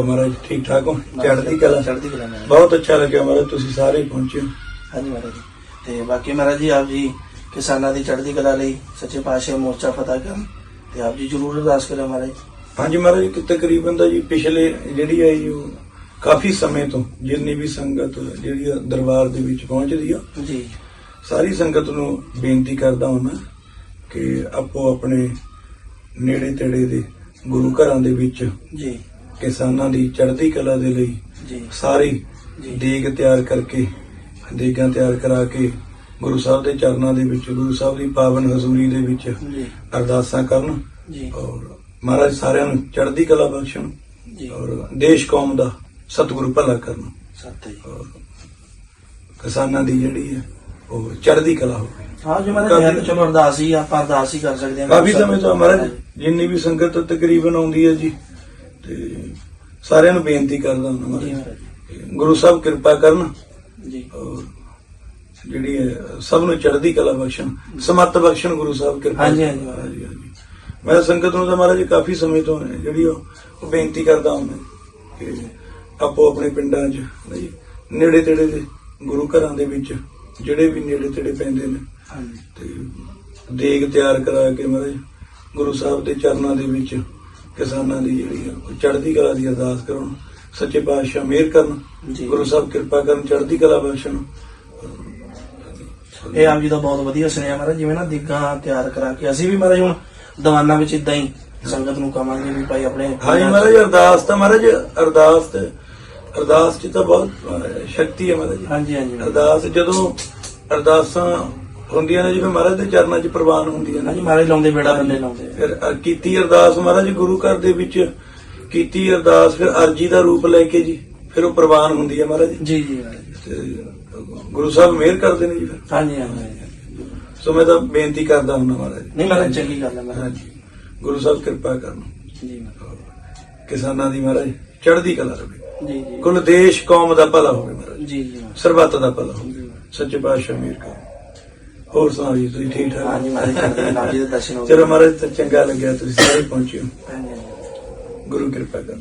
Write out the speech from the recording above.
ਸੁਣਾਓ ਮਹਾਰਾਜ ਠੀਕ ਠਾਕ ਹੋ? ਚੜ੍ਹਦੀ ਕਲਾ। ਚੜ੍ਹਦੀ ਕਲਾ ਮਹਾਰਾਜ। ਬਹੁਤ ਅੱਛਾ ਲੱਗਿਆ ਮਹਾਰਾਜ ਤੁਸੀਂ ਸਾਰੇ ਪਹੁੰਚੇ ਹੋ। ਹਾਂਜੀ ਮਹਾਰਾਜ ਜੀ। ਤੇ ਬਾਕੀ ਮਹਾਰਾਜ ਜੀ ਆਪ ਜੀ ਕਿਸਾਨਾਂ ਦੀ ਚੜ੍ਹਦੀ ਕਲਾ ਲਈ ਸੱਚੇ ਪਾਤਸ਼ਾਹ ਮੋਰਚਾ ਫਤਿਹ ਕਰਨ ਤੇ ਆਪ ਜੀ ਜਰੂਰ ਅਰਦਾਸ ਕਰਿਓ ਮਹਾਰਾਜ। ਹਾਂਜੀ ਮਹਾਰਾਜ ਕਿ ਤਕਰੀਬਨ ਦਾ ਜੀ ਪਿਛਲੇ ਜਿਹੜੀ ਹੈ ਜੀ ਉਹ ਕਾਫੀ ਸਮੇਂ ਤੋਂ ਜਿੰਨੀ ਵੀ ਸੰਗਤ ਜਿਹੜੀ ਆ ਦਰਬਾਰ ਦੇ ਵਿੱਚ ਪਹੁੰਚਦੀ ਆ ਜੀ। ਸਾਰੀ ਸੰਗਤ ਨੂੰ ਬੇਨਤੀ ਕਰਦਾ ਹਾਂ ਕਿ ਆਪੋ ਆਪਣੇ ਨੇੜੇ ਤੇੜੇ ਦੇ ਗੁਰੂ ਘਰਾਂ ਦੇ ਵਿੱਚ ਜੀ। ਕਿਸਾਨਾਂ ਦੀ ਚੜ੍ਹਦੀ ਕਲਾ ਦੇ ਲਈ ਜੀ। ਸਾਰੀ। ਦੇਗ ਤਿਆਰ ਕਰਕੇ ਦੇਗਾਂ ਤਿਆਰ ਕਰਾ ਕੇ ਗੁਰੂ ਸਾਹਿਬ ਦੇ ਚਰਨਾਂ ਦੇ ਵਿੱਚ ਗੁਰੂ ਸਾਹਿਬ ਦੀ ਪਾਵਨ ਹਜ਼ੂਰੀ ਦੇ ਵਿੱਚ ਅਰਦਾਸਾਂ ਕਰਨ ਜੀ। ਔਰ ਮਹਾਰਾਜ ਸਾਰਿਆਂ ਨੂੰ ਚੜ੍ਹਦੀ ਕਲਾ ਬਖਸ਼ਣ ਜੀ। ਔਰ ਦੇਸ਼ ਕੌਮ ਦਾ ਸਤਿਗੁਰੂ ਭਲਾ ਕਰਨ। ਸਤਿ ਜੀ ਔਰ ਕਿਸਾਨਾਂ ਦੀ ਜਿਹੜੀ ਹੈ ਉਹ ਚੜ੍ਹਦੀ ਕਲਾ ਹੋਵੇ। ਹਾਂ ਜੀ ਮਹਾਰਾਜ ਤਾਂ ਚਲੋ ਅਰਦਾਸ ਹੀ ਆਪਾਂ ਅਰਦਾਸ ਹੀ ਕਰ ਸਕਦੇ ਹਾਂ। ਕਾਫੀ ਸਮੇਂ ਤੋਂ ਮਹਾਰਾਜ ਜਿੰਨੀ ਵੀ ਸੰਗਤ ਤਕਰੀਬਨ ਆਉਂਦੀ ਹੈ ਜੀ ਤੇ ਸਾਰਿਆਂ ਨੂੰ ਬੇਨਤੀ ਕਰਦਾ ਹਾਂ ਜੀ ਮਹਾਰਾਜ ਗੁਰੂ ਸਾਹਿਬ ਕਿਰਪਾ ਕਰਨ। ਜੀ। ਜਿਹੜੀ ਸਭ ਨੂੰ ਚੜ੍ਹਦੀ ਕਲਾ ਬਖਸ਼ਣ ਸਮੱਤ ਬਖਸ਼ਣ ਗੁਰੂ ਸਾਹਿਬ ਕਿਰਪਾ ਹਾਂਜੀ, ਹਾਂਜੀ। ਮੈਂ ਸੰਗਤ ਨੂੰ ਤਾਂ ਮਹਾਰਾਜ ਕਾਫੀ ਸਮੇਂ ਤੋਂ ਜਿਹੜੀ ਉਹ ਬੇਨਤੀ ਕਰਦਾ ਹਾਂ ਕਿ ਆਪੋ ਆਪਣੇ ਪਿੰਡਾਂ 'ਚ ਨੇੜੇ ਤੇੜੇ ਦੇ ਗੁਰੂ ਘਰਾਂ ਦੇ ਵਿੱਚ ਜਿਹੜੇ ਵੀ ਨੇੜੇ ਤੇੜੇ ਪੈਂਦੇ ਨੇ। ਹਾਂਜੀ। ਤੇ ਦੇਗ ਤਿਆਰ ਕਰਾ ਕੇ ਮਹਾਰਾਜ ਗੁਰੂ ਸਾਹਿਬ ਦੇ ਚਰਨਾਂ ਦੇ ਵਿੱਚ ਕਿਸਾਨਾਂ ਦੀ ਜਿਹੜੀ ਆ ਉਹ ਚੜ੍ਹਦੀ ਕਲਾ ਦੀ ਅਰਦਾਸ ਕਰਨ ਸੱਚੇ ਪਾਤਸ਼ਾਹ ਮਿਹਰ ਕਰਨ। ਗੁਰੂ ਸਾਹਿਬ ਕਿਰਪਾ ਕਰਨ ਚੜ੍ਹਦੀ ਕਲਾ ਬਖਸ਼ਣ ਇਹ ਆਪ ਜੀ ਦਾ ਬਹੁਤ ਵਧੀਆ ਸੁਨੇਹਾ ਮਹਾਰਾਜ ਜਿਵੇਂ ਨਾ ਦਿੱਗਾ ਤਿਆਰ ਕਰਾ ਕੇ ਅਸੀਂ ਵੀ ਮਹਾਰਾਜ ਹੁਣ ਦੀਵਾਨਾਂ ਵਿੱਚ ਇਦਾਂ ਹੀ ਸੰਗਤ ਨੂੰ ਕਵਾਂਗੇ ਵੀ ਭਾਈ ਆਪਣੇ ਹਾਂਜੀ ਮਹਾਰਾਜ ਅਰਦਾਸ ਤਾਂ ਮਹਾਰਾਜ ਅਰਦਾਸ ਤੇ ਅਰਦਾਸ ਚ ਤਾਂ ਬਹੁਤ ਸ਼ਕਤੀ ਹੈ ਮਹਾਰਾਜ ਹਾਂਜੀ ਹਾਂਜੀ। ਅਰਦਾਸ ਜਦੋਂ ਅਰਦਾਸਾਂ ਹੁੰਦੀਆਂ ਨੇ ਜਿਵੇਂ ਮਹਾਰਾਜ ਦੇ ਚਰਨਾਂ 'ਚ ਪ੍ਰਵਾਨ ਹੁੰਦੀਆਂ ਹਾਂਜੀ ਨੇ ਮਹਾਰਾਜ ਲਾਉਂਦੇ ਬੇੜਾ ਬੰਦੇ ਲਾਉਂਦੇ। ਫਿਰ ਅ- ਕੀਤੀ ਅਰਦਾਸ ਮਹਾਰਾਜ ਗੁਰੂ ਘਰ ਦੇ ਵਿੱਚ ਕੀਤੀ ਅਰਦਾਸ ਫਿਰ ਅਰਜੀ ਦਾ ਰੂਪ ਲੈ ਕੇ ਜੀ ਫਿਰ ਉਹ ਪ੍ਰਵਾਨ ਹੁੰਦੀ ਹੈ ਮਹਾਰਾਜ। ਜੀ ਜੀ ਮਹਾਰਾਜ। ਤੇ ਗੁਰੂ ਸਾਹਿਬ ਮਿਹਰ ਕਰਦੇ ਨੇ ਜੀ ਫਿਰ। ਹਾਂਜੀ ਹਾਂਜੀ। ਸੋ ਮੈਂ ਤਾਂ ਬੇਨਤੀ ਕਰਦਾ ਹੁੰਦਾ ਮਹਾਰਾਜ। ਨਹੀਂ ਮਹਾਰਾਜ ਚੰਗੀ ਗੱਲ ਹੈ ਮਹਾਰਾਜ। ਹਾਂਜੀ। ਗੁਰੂ ਸਾਹਿਬ ਕਿਰਪਾ ਕਰਨ। ਜੀ ਮਹਾਰਾਜ। ਕਿਸਾਨਾਂ ਦੀ ਮਹਾਰਾਜ ਚੜ੍ਹਦੀ ਕਲਾ ਰਵੇ ਜੀ ਜੀ। ਕੁੱਲ ਦੇਸ਼ ਕੌਮ ਦਾ ਭਲਾ ਹੋਵੇ ਮਹਾਰਾਜ। ਜੀ ਜੀ ਮਹਾਰਾਜ। ਸਰਬੱਤ ਦਾ ਭਲਾ ਹੋਵੇ। ਸੱਚੇ ਪਾਤਸ਼ਾਹ ਮਿਹਰ ਕਰ। ਹੋਰ ਸੁਣਾਓ ਜੀ ਤੁਸੀਂ ਠੀਕ ਠਾਕ? ਹਾਂਜੀ ਮਹਾਰਾਜ ਆਪ ਜੀ ਦੇ ਦਰਸ਼ਨ ਹੋ ਗਏ। ਚਲੋ ਮਹਾਰਾਜ ਤਾਂ ਚੰਗਾ ਲੱਗਿਆ ਤੁਸੀਂ ਸਾਰੇ ਪਹੁੰਚੇ ਹੋ। ਗੁਰੂ ਕਿਰਪਾ ਕਰਨ